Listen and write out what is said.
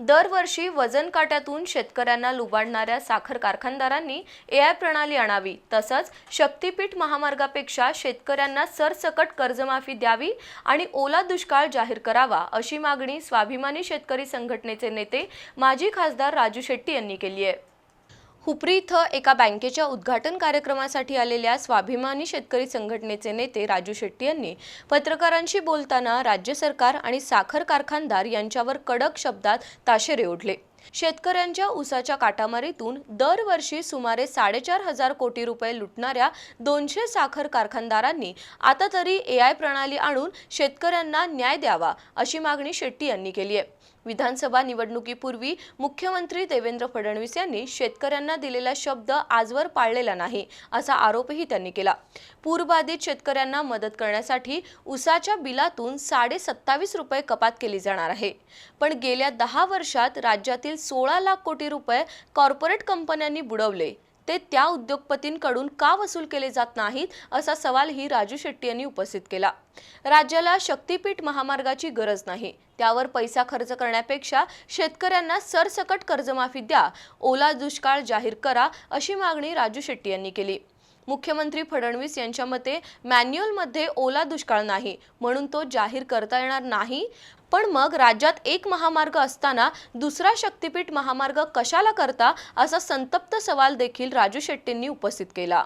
दरवर्षी वजन काट्यातून शेतकऱ्यांना लुबाडणाऱ्या साखर कारखानदारांनी एआय प्रणाली आणावी. तसंच शक्तीपीठ महामार्गापेक्षा शेतकऱ्यांना सरसकट कर्जमाफी द्यावी आणि ओला दुष्काळ जाहीर करावा अशी मागणी स्वाभिमानी शेतकरी संघटनेचे नेते माजी खासदार राजू शेट्टी यांनी केली आहे. हुपरी इथं एका बँकेच्या उद्घाटन कार्यक्रमासाठी आलेल्या स्वाभिमानी शेतकरी संघटनेचे नेते राजू शेट्टी यांनी पत्रकारांशी बोलताना राज्य सरकार आणि साखर कारखानदार यांच्यावर कडक शब्दात ताशेरे ओढले. शेतकऱ्यांच्या ऊसाच्या काटामारीतून दरवर्षी सुमारे साडेचार हजार कोटी रुपये लुटणाऱ्या दोनशे साखर कारखानदारांनी आता तरी एआय प्रणाली आणून शेतकऱ्यांना न्याय द्यावा अशी मागणी शेट्टी यांनी केली आहे. विधानसभा निवडणुकीपूर्वी मुख्यमंत्री देवेंद्र फडणवीस यांनी शेतकऱ्यांना दिलेला शब्द आजवर पाळलेला नाही असा आरोपही त्यांनी केला. पूरबाधित शेतकऱ्यांना मदत करण्यासाठी उसाच्या बिलातून साडे सत्तावीस रुपये कपात केली जाणार आहे. पण गेल्या दहा वर्षात राज्यातील सोळा लाख कोटी रुपये कॉर्पोरेट कंपन्यांनी बुडवले. ते त्या उद्योगपतींकडून का वसूल केले जात नाहीत असा सवालही राजू शेट्टी यांनी उपस्थित केला. राज्याला शक्तीपीठ महामार्गाची गरज नाही. त्यावर पैसा खर्च करण्यापेक्षा शेतकऱ्यांना सरसकट कर्जमाफी द्या ओला दुष्काळ जाहीर करा अशी मागणी राजू शेट्टी यांनी केली. मुख्यमंत्री फडणवीस यांच्या मते मॅन्युअलमध्ये ओला दुष्काळ नाही म्हणून तो जाहीर करता येणार नाही. पण मग राज्यात एक महामार्ग असताना दुसरा शक्तीपीठ महामार्ग कशाला करता असा संतप्त सवाल देखील राजू शेट्टींनी उपस्थित केला.